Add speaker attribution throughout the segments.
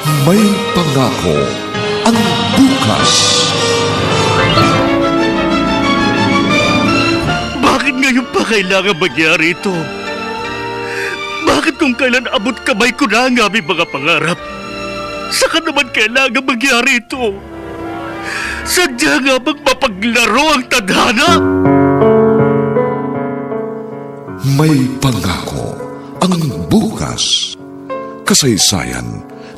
Speaker 1: May pangako ang bukas.
Speaker 2: Bakit ngayon pa kailangan mangyari ito? Bakit kung kailan abot kamay ko na ang aming mga pangarap? Saka naman kailangan mangyari ito? Sadya nga bang mapaglaro ang tadhana?
Speaker 1: May pangako ang bukas. Kasaysayan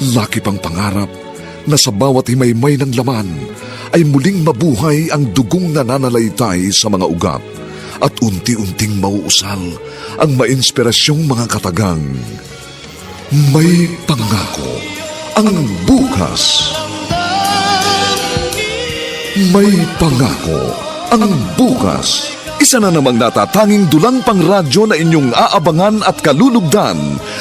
Speaker 1: laki pang pangarap na sa bawat himaymay ng laman ay muling mabuhay ang dugong nananalaytay sa mga ugat at unti-unting mauusal ang mainspirasyong mga katagang. May pangako ang bukas. May pangako ang bukas. Isa na namang natatanging dulang pangradyo na inyong aabangan at kalulugdan,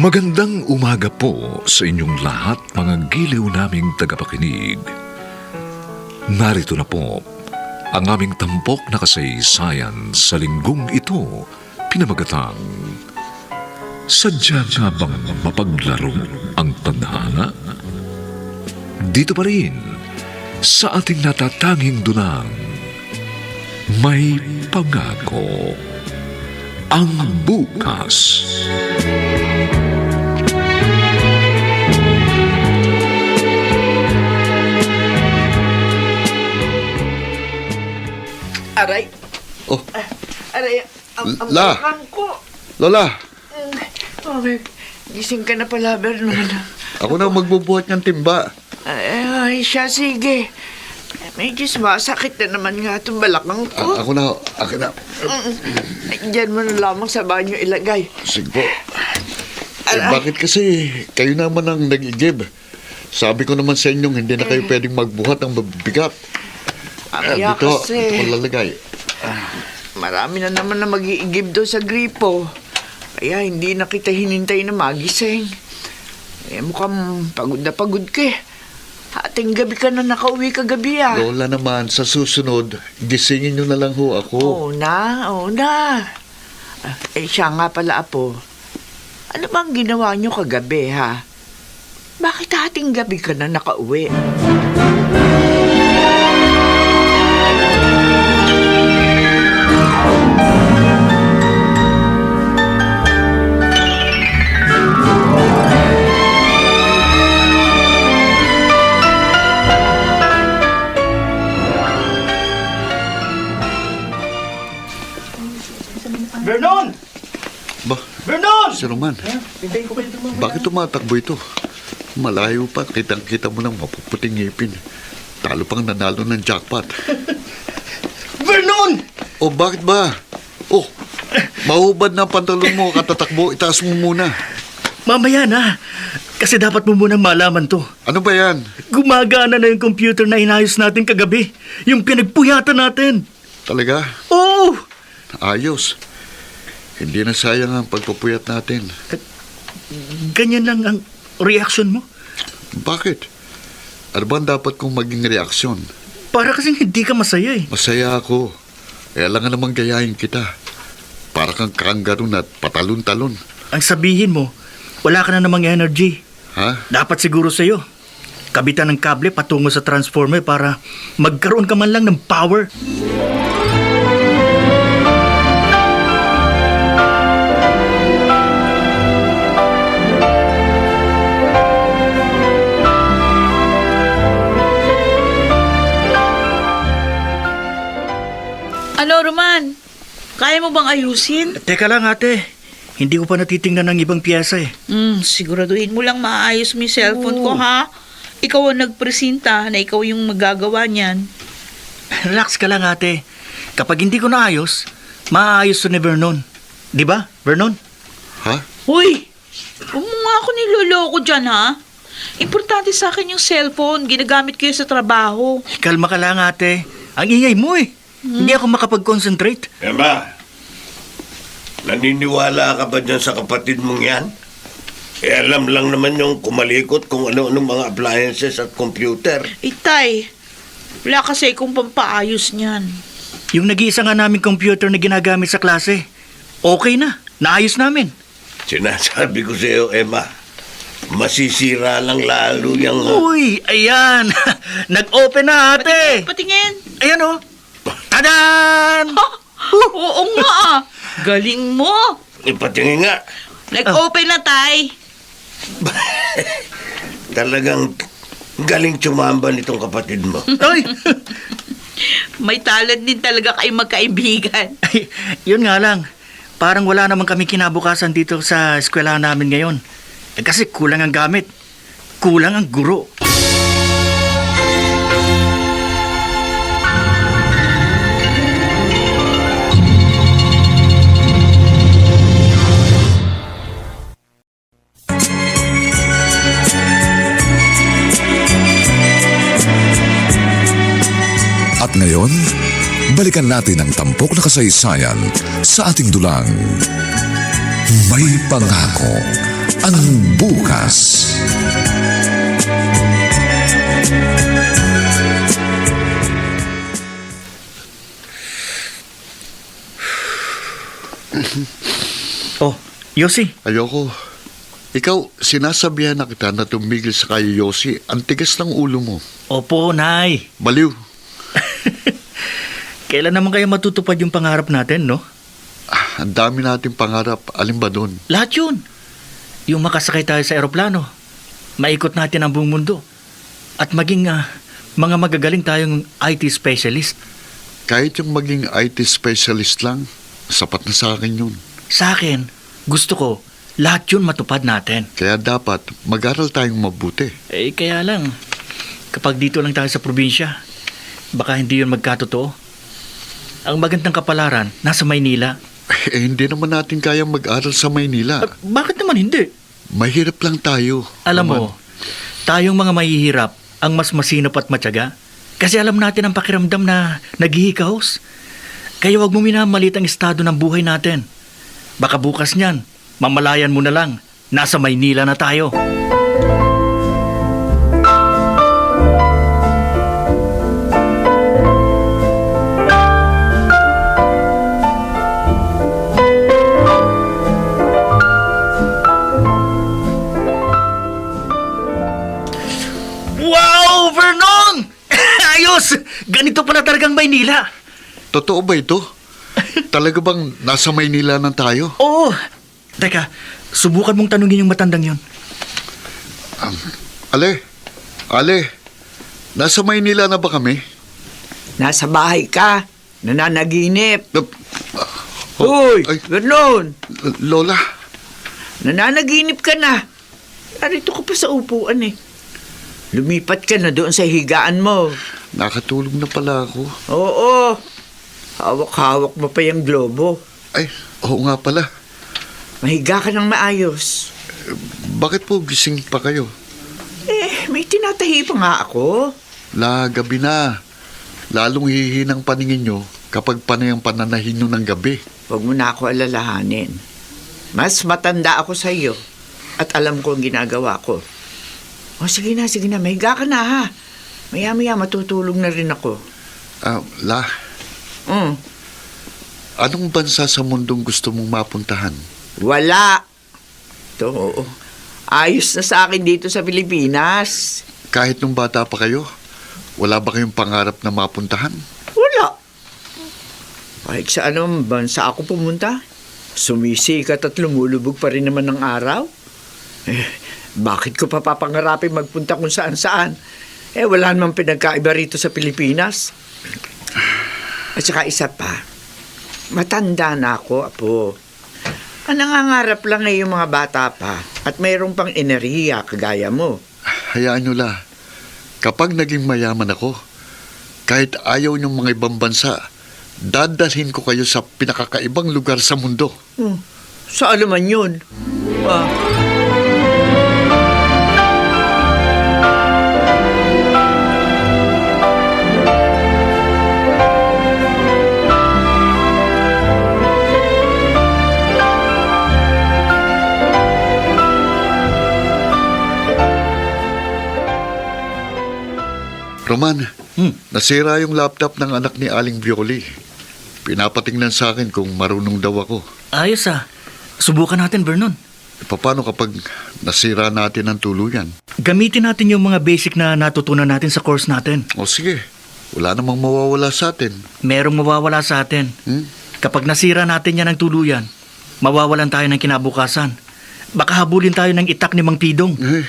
Speaker 1: Magandang umaga po sa inyong lahat mga giliw naming tagapakinig. Narito na po ang aming tampok na kasaysayan sa linggong ito, pinamagatang Sadya nga bang mapaglaro ang tadhana? Dito pa rin, sa ating natatanging dunang, may pangako ang bukas.
Speaker 3: Aray.
Speaker 4: Oh,
Speaker 3: Aray. Ang, ang
Speaker 4: La.
Speaker 3: balakang ko.
Speaker 4: Lola,
Speaker 3: Okay. Gising ka na pala, Vernon.
Speaker 4: ako na magbubuhat ng timba.
Speaker 3: Ay, ay, siya, sige. Medyo sumasakit na naman nga itong balakang ko.
Speaker 4: A- ako na, ako na.
Speaker 3: Diyan mo na lamang sa banyo ilagay.
Speaker 4: Sige po. Eh, bakit kasi kayo naman ang nag-igib? Sabi ko naman sa inyong hindi na kayo pwedeng magbuhat ng mabigat.
Speaker 3: Ang
Speaker 4: Eh,
Speaker 3: iya
Speaker 4: dito,
Speaker 3: kasi.
Speaker 4: ito ko lalagay.
Speaker 3: Marami na naman na mag-iigib doon sa gripo. Kaya hindi na kita hinintay na magising. Eh, mukhang pagod na pagod ka eh. Ating gabi ka na nakauwi kagabi ah.
Speaker 4: Lola naman, sa susunod, gisingin nyo na lang ho ako.
Speaker 3: Oo na, oo na. Ah, Eh, siya nga pala, Apo. Ano bang ginawa niyo kagabi, ha? Bakit ating gabi ka na nakauwi?
Speaker 2: Vernon! Tumama.
Speaker 4: bakit tumatakbo ito? Malayo pa, kitang-kita mo ng mapuputing ngipin. Talo pang nanalo ng jackpot.
Speaker 2: Vernon!
Speaker 4: O bakit ba? Oh, mahubad na ang pantalon mo, katatakbo, itaas mo muna.
Speaker 2: Mamaya na. Kasi dapat mo munang malaman to.
Speaker 4: Ano ba yan?
Speaker 2: Gumagana na yung computer na inayos natin kagabi. Yung pinagpuyatan natin.
Speaker 4: Talaga?
Speaker 2: Oo!
Speaker 4: Ayos. Hindi na sayang ang pagpupuyat natin.
Speaker 2: Ganyan lang ang reaction mo?
Speaker 4: Bakit? Ano ba dapat kong maging reaksyon?
Speaker 2: Para kasing hindi ka masaya eh.
Speaker 4: Masaya ako. Eh, alam nga namang gayahin kita. Para kang kangaroon at patalon-talon.
Speaker 2: Ang sabihin mo, wala ka na namang energy.
Speaker 4: Ha?
Speaker 2: Dapat siguro sa'yo. Kabitan ng kable patungo sa transformer para magkaroon ka man lang ng power.
Speaker 5: Ano, Kaya mo bang ayusin?
Speaker 2: Teka lang ate, hindi ko pa natitingnan ng ibang piyesa eh.
Speaker 5: Hmm, siguraduhin mo lang maayos mo yung cellphone ko, ha? Ikaw ang nagpresenta na ikaw yung magagawa niyan.
Speaker 2: Relax ka lang ate. Kapag hindi ko naayos, maayos to ni Vernon. Di ba, Vernon?
Speaker 4: Ha?
Speaker 5: Hoy! Huwag mo nga ako niloloko dyan, ha? Importante sa akin yung cellphone. Ginagamit ko yun sa trabaho.
Speaker 2: Kalma ka lang ate. Ang ingay mo eh. Hindi ako makapag-concentrate.
Speaker 6: Emma, naniniwala ka ba dyan sa kapatid mong yan? Eh, alam lang naman yung kumalikot kung ano-anong mga appliances at computer.
Speaker 5: Itay, wala kasi akong pampaayos niyan.
Speaker 2: Yung nag-iisa nga namin computer na ginagamit sa klase, okay na. Naayos namin.
Speaker 6: Sinasabi ko sa iyo, Emma, masisira lang lalo yung...
Speaker 2: Uy, ayan. Nag-open na ate.
Speaker 5: Patingin!
Speaker 2: Ayan oh. Tadan!
Speaker 5: Oo nga ah. Galing mo.
Speaker 6: Ipatingin nga,
Speaker 5: Nag-open na, Tay.
Speaker 6: talagang galing tsumamba nitong kapatid mo.
Speaker 2: Ay,
Speaker 5: May talent din talaga kayo magkaibigan.
Speaker 2: ay, yun nga lang. Parang wala naman kami kinabukasan dito sa eskwelahan namin ngayon. Eh, kasi kulang ang gamit. Kulang ang guro.
Speaker 7: Balikan natin ang tampok na kasaysayan sa ating dulang. May pangako ang bukas.
Speaker 2: Oh, Yossi.
Speaker 4: Ayoko. Ikaw, sinasabihan na kita na tumigil sa kay Yossi. Ang tigas ng ulo mo.
Speaker 2: Opo, Nay.
Speaker 4: Baliw.
Speaker 2: Kailan naman kaya matutupad yung pangarap natin, no?
Speaker 4: Ah, ang dami nating pangarap. Alin ba doon?
Speaker 2: Lahat yun. Yung makasakay tayo sa eroplano. Maikot natin ang buong mundo. At maging ah, mga magagaling tayong IT specialist.
Speaker 4: Kahit yung maging IT specialist lang, sapat na sa akin yun.
Speaker 2: Sa akin, gusto ko, lahat yun matupad natin.
Speaker 4: Kaya dapat mag-aral tayong mabuti.
Speaker 2: Eh, kaya lang, kapag dito lang tayo sa probinsya, baka hindi yun magkatotoo. Ang magandang kapalaran, nasa Maynila.
Speaker 4: Eh, hindi naman natin kayang mag-aral sa Maynila.
Speaker 2: Ah, bakit naman hindi?
Speaker 4: Mahirap lang tayo.
Speaker 2: Alam
Speaker 4: Naman.
Speaker 2: mo, tayong mga mahihirap ang mas masinop at matyaga. Kasi alam natin ang pakiramdam na naghihikaos. Kaya wag mo minamalit ang estado ng buhay natin. Baka bukas niyan, mamalayan mo na lang, nasa Maynila na tayo. Maynila.
Speaker 4: Totoo ba ito? Talaga bang nasa Maynila na tayo?
Speaker 2: Oo. Teka, subukan mong tanungin yung matandang yon.
Speaker 4: Ale, Ale, nasa Maynila na ba kami?
Speaker 3: Nasa bahay ka. Nananaginip.
Speaker 4: Up-
Speaker 3: Uy,
Speaker 4: Ay,
Speaker 3: Vernon!
Speaker 4: Lola,
Speaker 3: Nananaginip ka na. Narito ka pa sa upuan eh. Lumipat ka na doon sa higaan mo.
Speaker 4: Nakatulog na pala ako.
Speaker 3: Oo. Hawak-hawak mo pa yung globo.
Speaker 4: Ay, oo nga pala.
Speaker 3: Mahiga ka ng maayos.
Speaker 4: Bakit po gising pa kayo?
Speaker 3: Eh, may tinatahi pa nga ako.
Speaker 4: La, gabi na. Lalong hihinang paningin nyo kapag panay ang pananahin nyo ng gabi.
Speaker 3: Huwag mo na ako alalahanin. Mas matanda ako sa iyo. At alam ko ang ginagawa ko. O sige na, sige na, mahiga ka na ha. Maya-maya matutulog na rin ako.
Speaker 4: Ah, La,
Speaker 3: Mm.
Speaker 4: anong bansa sa mundong gusto mong mapuntahan?
Speaker 3: Wala. To, ayos na sa akin dito sa Pilipinas.
Speaker 4: Kahit nung bata pa kayo, wala ba kayong pangarap na mapuntahan?
Speaker 3: Wala. Kahit sa anong bansa ako pumunta, sumisikat at lumulubog pa rin naman ng araw. Eh, bakit ko pa papangarapin magpunta kung saan saan? Eh, wala namang pinagkaiba rito sa Pilipinas. At saka isa pa, matanda na ako, apo. Ang nangangarap lang ay yung mga bata pa at mayroong pang enerhiya kagaya mo.
Speaker 4: Hayaan nyo la, kapag naging mayaman ako, kahit ayaw niyong mga ibang bansa, dadalhin ko kayo sa pinakakaibang lugar sa mundo.
Speaker 3: Hmm, saan naman yun? Ah,
Speaker 4: Roman, nasira yung laptop ng anak ni Aling Violi. Pinapatingnan sa akin kung marunong daw ako.
Speaker 2: Ayos ah. Subukan natin, Vernon.
Speaker 4: E, Paano kapag nasira natin ang tuluyan?
Speaker 2: Gamitin natin yung mga basic na natutunan natin sa course natin.
Speaker 4: O sige, wala namang mawawala sa atin.
Speaker 2: Merong mawawala sa atin.
Speaker 4: Hmm?
Speaker 2: Kapag nasira natin yan ng tuluyan, mawawalan tayo ng kinabukasan. Baka habulin tayo ng itak ni Mang Pidong.
Speaker 4: Eh,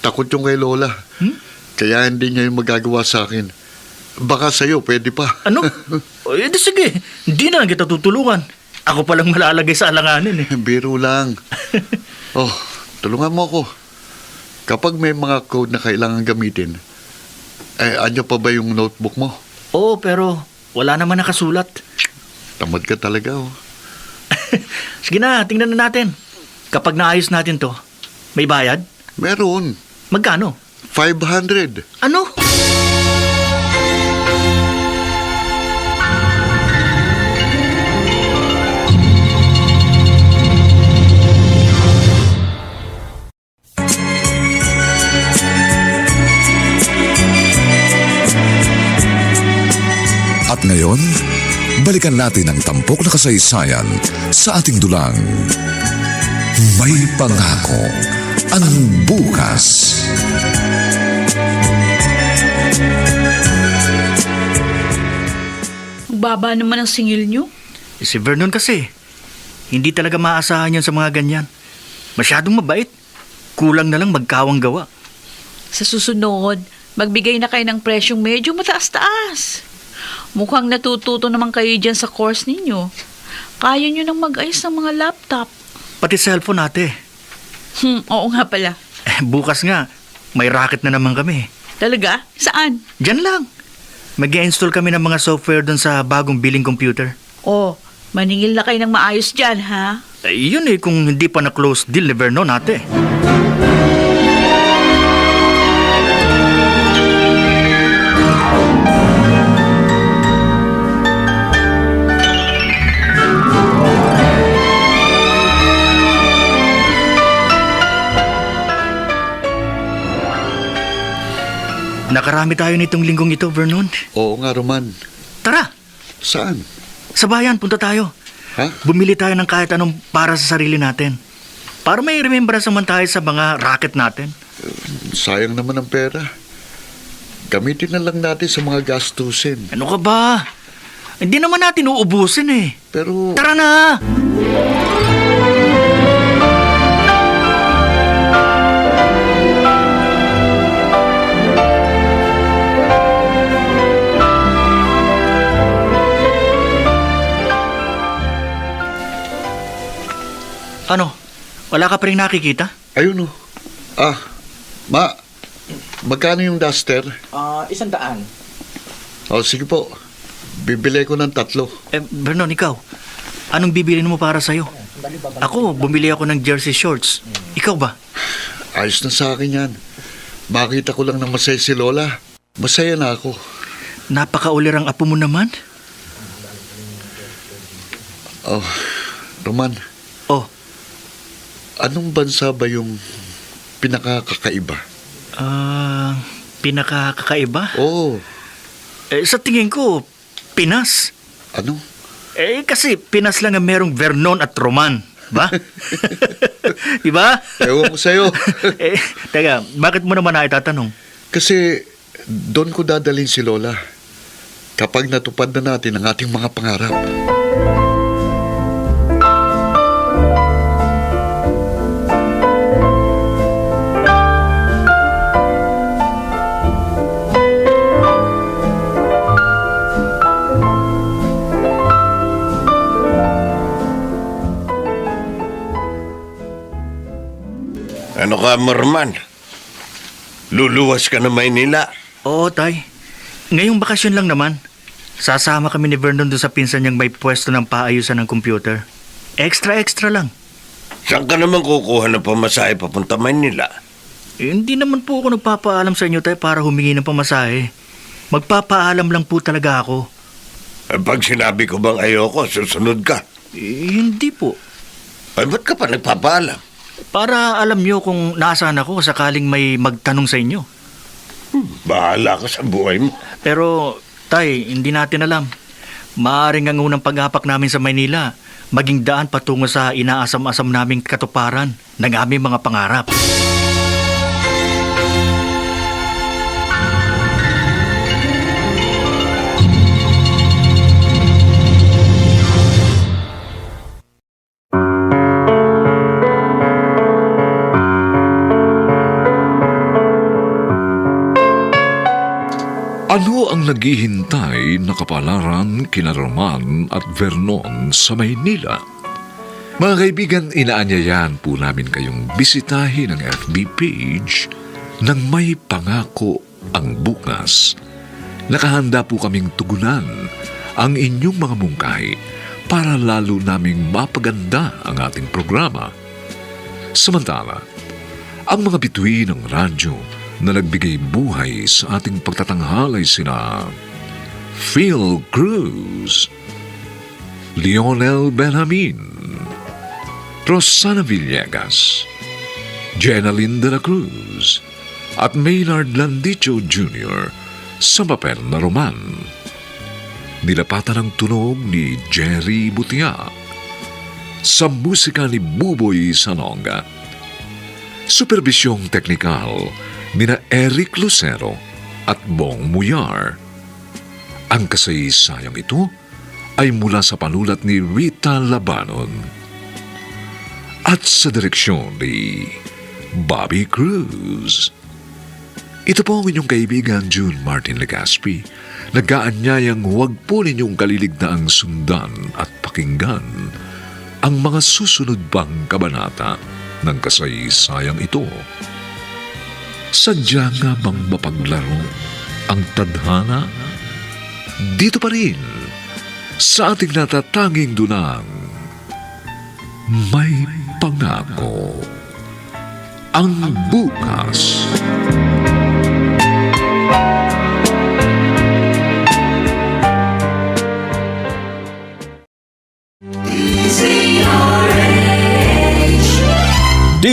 Speaker 4: takot yung kay Lola.
Speaker 2: Hmm?
Speaker 4: Kaya hindi niya yung magagawa sa akin. Baka sa'yo, pwede pa.
Speaker 2: Ano? o, edi sige. Hindi na lang kita tutulungan. Ako palang malalagay sa alanganin eh.
Speaker 4: Biro lang. Oh, tulungan mo ako. Kapag may mga code na kailangan gamitin, eh, ano pa ba yung notebook mo?
Speaker 2: Oo, pero wala naman nakasulat.
Speaker 4: Tamad ka talaga, oh.
Speaker 2: Sige na, tingnan na natin. Kapag naayos natin to, may bayad?
Speaker 4: Meron.
Speaker 2: Magkano?
Speaker 4: 500.
Speaker 2: Ano?
Speaker 7: At ngayon, balikan natin ang tampok na kasaysayan sa ating dulang. May pangako ang bukas.
Speaker 5: Ang baba naman ang singil nyo.
Speaker 2: Eh, Si Vernon kasi, hindi talaga maasahan yan sa mga ganyan. Masyadong mabait. Kulang na lang magkawang gawa.
Speaker 5: Sa susunod, magbigay na kayo ng presyong medyo mataas-taas. Mukhang natututo naman kayo dyan sa course ninyo. Kaya nyo nang mag-ayos ng mga laptop.
Speaker 2: Pati cellphone ate.
Speaker 5: Hmm, oo nga pala.
Speaker 2: Eh, bukas nga, may racket na naman kami.
Speaker 5: Talaga? Saan?
Speaker 2: Diyan lang. mag install kami ng mga software doon sa bagong billing computer.
Speaker 5: Oh, maningil na kayo ng maayos dyan, ha?
Speaker 2: Eh, yun eh kung hindi pa na-close deal ni Vernon ate. Nakarami tayo nitong linggong ito, Vernon.
Speaker 4: Oo nga, Roman.
Speaker 2: Tara,
Speaker 4: Saan?
Speaker 2: sa bayan, punta tayo.
Speaker 4: Ha?
Speaker 2: Bumili tayo ng kahit anong para sa sarili natin. Para may remembrance naman tayo sa mga racket natin.
Speaker 4: Sayang naman ang pera. Gamitin na lang natin sa mga gastusin.
Speaker 2: Ano ka ba? Hindi naman natin uubusin eh.
Speaker 4: Pero...
Speaker 2: Tara na! Ano? Wala ka pa rin nakikita?
Speaker 4: Ayun oh. Ah, ma, magkano yung duster?
Speaker 3: ah, isang daan.
Speaker 4: O, sige po. Bibili ko ng tatlo.
Speaker 2: Eh, Vernon, ikaw. Anong bibili mo para sa'yo? Ako, bumili ako ng jersey shorts. Ikaw ba?
Speaker 4: Ayos na sa akin yan. Makita ko lang na masaya si Lola. Masaya na ako.
Speaker 2: Napakaulir ang apo mo naman.
Speaker 4: Oh, Roman,
Speaker 2: Oh,
Speaker 4: Anong bansa ba yung pinakakakaiba?
Speaker 2: Ah, pinakakakaiba?
Speaker 4: Oo,
Speaker 2: Eh, sa tingin ko, Pinas.
Speaker 4: ano?
Speaker 2: Eh, kasi Pinas lang ang merong Vernon at Roman. Ba? diba?
Speaker 4: Ewan ko sa'yo.
Speaker 2: eh, teka, bakit mo naman na itatanong?
Speaker 4: Kasi doon ko dadalhin si Lola. Kapag natupad na natin ang ating mga pangarap.
Speaker 6: Ano ka, Marman? Luluwas ka na Maynila.
Speaker 2: Oo, tay. Ngayong bakasyon lang naman. Sasama kami ni Vernon doon sa pinsan niyang may pwesto ng paayusan ng computer. Extra-extra lang.
Speaker 6: Saan ka naman kukuha ng pamasahe papunta Maynila?
Speaker 2: Eh, hindi naman po ako nagpapaalam sa inyo, tay, para humingi ng pamasahe. Magpapaalam lang po talaga ako.
Speaker 6: Eh, pag sinabi ko bang ayoko, susunod ka.
Speaker 2: Eh, hindi po.
Speaker 6: Ay, ba't ka pa nagpapaalam?
Speaker 2: Para alam niyo kung nasaan ako sakaling may magtanong sa inyo.
Speaker 6: Bahala ka sa buhay mo.
Speaker 2: Pero, tay, hindi natin alam. Maaring ang unang paghapak namin sa Maynila, maging daan patungo sa inaasam-asam naming katuparan ng aming mga pangarap.
Speaker 7: Ang naghihintay na kapalaran kina Roman at Vernon sa Maynila? Mga kaibigan, inaanyayahan po namin kayong bisitahin ang FB page ng may pangako ang bukas. Nakahanda po kaming tugunan ang inyong mga mungkahi para lalo naming mapaganda ang ating programa. Samantala, ang mga bituin ng radyo na nagbigay buhay sa ating pagtatanghalay sina Phil Cruz, Lionel Benjamin, Rosana Villegas, Jenaline de la Cruz, at Maynard Landicho Jr. sa papel na roman. Nilapatan ang tunog ni Jerry Butia sa musika ni Buboy Sanonga. Superbisyong teknikal nina Eric Lucero at Bong Muyar. Ang kasaysayang ito ay mula sa panulat ni Rita Labanon at sa direksyon ni Bobby Cruz. Ito po ang inyong kaibigan June Martin Legaspi. Nagaanyayang huwag po ninyong kaliligdaang sundan at pakinggan ang mga susunod pang kabanata ng kasaysayang ito. Sadya nga bang mapaglaro ang tadhana? Dito pa rin, sa ating natatanging dunang, may pangako ang bukas.